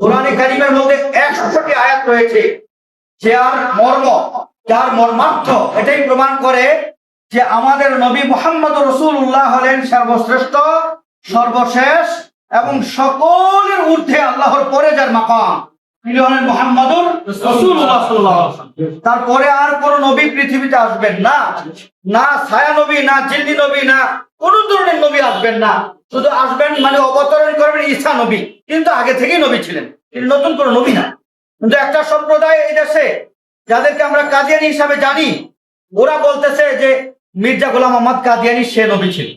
কোরআনে কারিমের মধ্যে একশোটি আয়াত রয়েছে। যার মর্ম যার মর্মার্থ, এটাই প্রমাণ করে যে আমাদের নবী মোহাম্মদ রসুল্লাহ হলেন সর্বশ্রেষ্ঠ, সর্বশেষ এবং সকলের ঊর্ধ্বে আল্লাহর পরে যার মাকাম। তিনি হলেন ওয়াসাল্লাম। তারপরে আর কোন নবী পৃথিবীতে আসবেন না। না ছায়া নবী, না জিল্লি নবী, না কোন ধরনের নবী আসবেন না। শুধু আসবেন মানে অবতরণ করবেন ঈসা নবী। কিন্তু আগে থেকেই নবী ছিলেন। তিনি নতুন কোন নবী না। কিন্তু একটা সম্প্রদায় এই দেশে যাদেরকে আমরা কাদিয়ানি হিসাবে জানি ওরা বলতেছে যে মির্জা গোলাম মোহাম্মদ কাদিয়ানি সে নবী ছিল।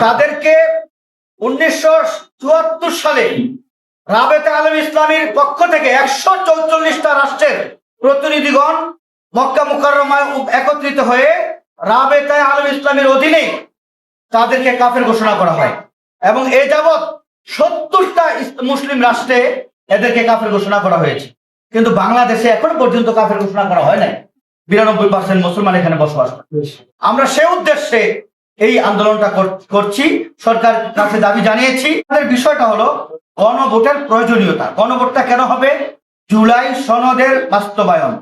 তাদেরকে উনিশশো চুয়াত্তর সালে রাবেতে আলম ইসলামীর পক্ষ থেকে একশো চৌচল্লিশটা রাষ্ট্রের প্রতিনিধিগণ মক্কা মুকাররমায় একত্রিত হয়ে রাবেতে আলম ইসলামীর অধীনে তাদেরকে কাফের ঘোষণা করা হয়। এবং এ যাবৎ সত্তরটা মুসলিম রাষ্ট্রে এদেরকে কাফের ঘোষণা করা হয়েছে। কিন্তু বাংলাদেশে এখনও পর্যন্ত কাফের ঘোষণা করা হয় নাই। বিরানব্বই পার্সেন্ট মুসলমান এখানে বসবাস আমরা সে উদ্দেশ্যে এই আন্দোলনটা কর- করছি। সরকার কাছে দাবি জানিয়েছি। আমাদের বিষয়টা হলো গণভোটের প্রয়োজনীয়তা। গণভোটটা কেন হবে? জুলাই সনদের বাস্তবায়ন।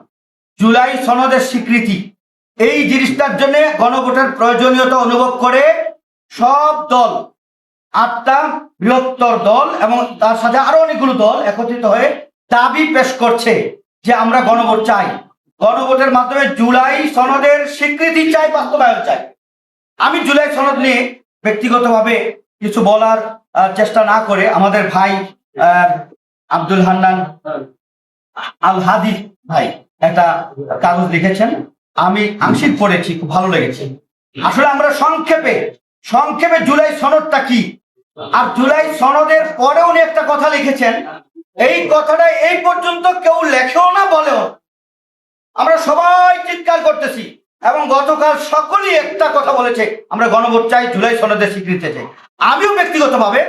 জুলাই সনদের স্বীকৃতি। এই জিনিসটার জন্য গণভোটের প্রয়োজনীয়তা অনুভব করে সব দল, আটটা বৃহত্তর দল এবং তার সাথে আরও অনেকগুলো দল একত্রিত হয়ে দাবি পেশ করছে যে আমরা গণভোট চাই। গণভোটের মাধ্যমে জুলাই সনদের স্বীকৃতি চাই, বাস্তবায়ন চাই। আমি জুলাই সনদ নিয়ে ব্যক্তিগতভাবে কিছু বলার চেষ্টা না করে আমাদের ভাই আব্দুল হান্নান, আল হাদি ভাই একটা কাগজ লিখেছেন। আমি আংশিক পড়েছি, খুব ভালো লেগেছে। আসলে আমরা সংক্ষেপে সংক্ষেপে জুলাই সনদটা কি? আর জুলাই সনদের পরে উনি একটা কথা লিখেছেন। এই কথাটা এই পর্যন্ত কেউ লেখেও না বলেও। আমরা সবাই চিৎকার করতেছি এবং গতকাল সকলেই একটা কথা বলেছে আমরা গণভোট চাই জুলাই সনদের স্বীকৃতি চাই। আমিও ব্যক্তিগতভাবে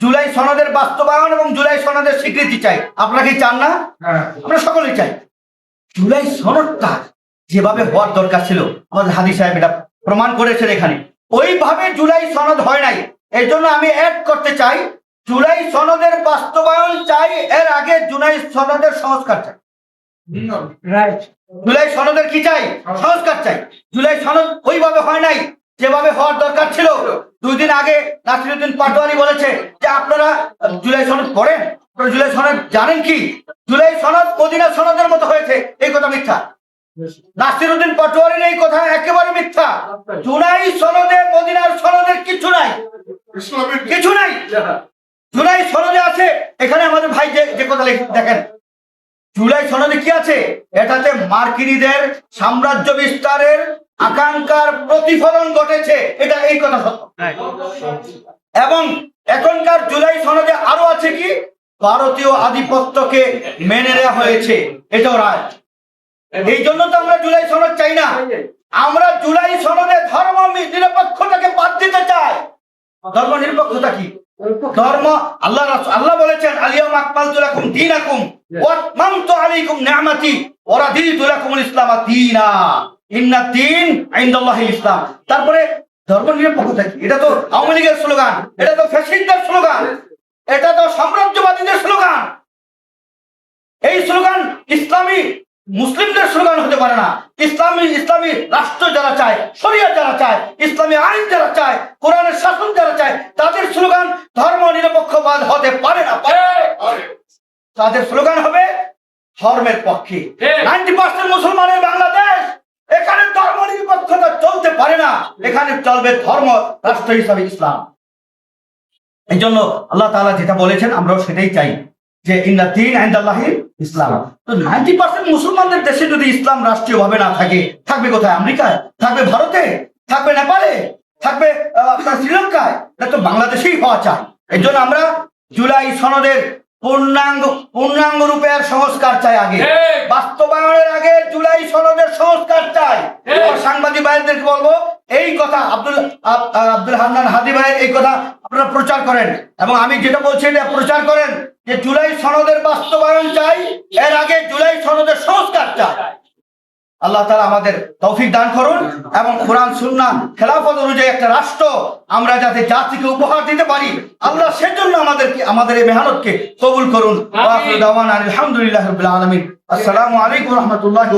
জুলাই সনদের বাস্তবায়ন এবং জুলাই সনদের স্বীকৃতি চাই। আপনারা কি চান না? আমরা সকলেই চাই। জুলাই সনদটা যেভাবে হওয়ার দরকার ছিল আমাদের হাদি সাহেব এটা প্রমাণ করেছেন এখানে। ওইভাবে জুলাই সনদ হয় নাই। এই জন্য আমি অ্যাড করতে চাই জুলাই সনদের বাস্তবায়ন চাই এর আগে জুলাই সনদের সংস্কার চাই। জুলাই সনদের কি চাই? সংস্কার চাই। জুলাই সনদ ওইভাবে হয় নাই যেভাবে হওয়ার দরকার ছিল। দুই দিন আগে নাসিরুদ্দিন পাটোয়ারি বলেছে যে আপনারা জুলাই সনদ পড়েন? জুলাই সনদ জানেন কি? জুলাই সনদ মদিনা সনদের মতো হয়েছে। এই কথা মিথ্যা। নাসিরুদ্দিন পাটোয়ারির এই কথা একেবারে মিথ্যা। জুলাই সনদে, মদিনার সনদের কিছু নাই। কিছু নাই। জুলাই সনদে আছে, এখানে আমাদের ভাই যে যে কথা দেখেন। জুলাই সনদে কি আছে? এটাতে মার্কিনীদের সাম্রাজ্য বিস্তারের আকাঙ্ক্ষার প্রতিফলন ঘটেছে। এটা এই কথা সত্য। এবং এখনকার জুলাই সনদে আরও আছে কি? ভারতীয় আধিপত্যকে মেনে নেওয়া হয়েছে। এটাও রায়। এই জন্য তো আমরা জুলাই সনদ চাই না। আমরা জুলাই সনদে ধর্ম নিরপেক্ষতাকে বাদ দিতে চাই। ধর্ম নিরপেক্ষতা কি? ধর্ম আল্লাহ আল্লাহ বলেছেন আলিয়াম আকমালতু লাকুম দীনাকুম ওয়া আতমামতু আলাইকুম নি'মাতি ওয়া রাদিতু লাকুমুল ইসলাম দীনা। ইন্না দীন ইসলাম। তারপরে ধর্ম নিরপেক্ষতা কি? এটা তো আওয়ামী লীগের স্লোগান এটা তো ফ্যাসিস্টদের স্লোগান এটা তো সাম্রাজ্যবাদীদের স্লোগান। এই স্লোগান ইসলামী মুসলিমদের স্লোগান হতে পারে না। ইসলামী ইসলামী রাষ্ট্র যারা চায় শরিয়া যারা চায় ইসলামী আইন যারা চায় কোরআনের শাসন যারা চায় তাদের স্লোগান ধর্ম নিরপেক্ষবাদ হতে পারে না তাদের স্লোগান হবে ধর্মের পক্ষে। নাইনটি পার্সেন্ট মুসলমানের বাংলাদেশ। এখানে ধর্ম নিরপেক্ষতা চলতে পারে না। এখানে চলবে ধর্ম রাষ্ট্র হিসাবে ইসলাম। এই জন্য আল্লাহ তালা যেটা বলেছেন আমরাও সেটাই চাই। যে ইন্না দিন আইন্দাল্লাহি ইসলাম। তো নাইনটি পার্সেন্ট মুসলমানদের দেশে যদি ইসলাম রাষ্ট্রীয় ভাবে না থাকে থাকবে কোথায়? আমেরিকায়? থাকবে ভারতে? থাকবে নেপালে? থাকবে আপনার শ্রীলঙ্কায়? এটা তো বাংলাদেশেই হওয়া চাই। এই জন্য আমরা জুলাই সনদের পূর্ণাঙ্গ পূর্ণাঙ্গ রূপে আর সংস্কার চাই আগে। বাস্তবায়নের আগে জুলাই সনদের সংস্কার চাই। সাংবাদিক ভাইদেরকে বলব এই কথা আব্দুল আব্দুল হান্নান হাদি ভাইয়ের এই কথা আপনারা প্রচার করেন। এবং আমি যেটা বলছি এটা প্রচার করেন। যে জুলাই সনদের বাস্তবায়ন চাই এর আগে জুলাই সনদের সংস্কার চাই। আল্লাহ তাআলা আমাদের তৌফিক দান করুন এবং কোরআন সুন্নাহ খেলাফত অনুযায়ী একটা রাষ্ট্র আমরা যাতে জাতিকে উপহার দিতে পারি আল্লাহ সেজন্য আমাদেরকে আমাদের এই মেহনতকে কবুল করুন। আলহামদুলিল্লাহি আসসালামু আলাইকুম রাহমাতুল্লাহি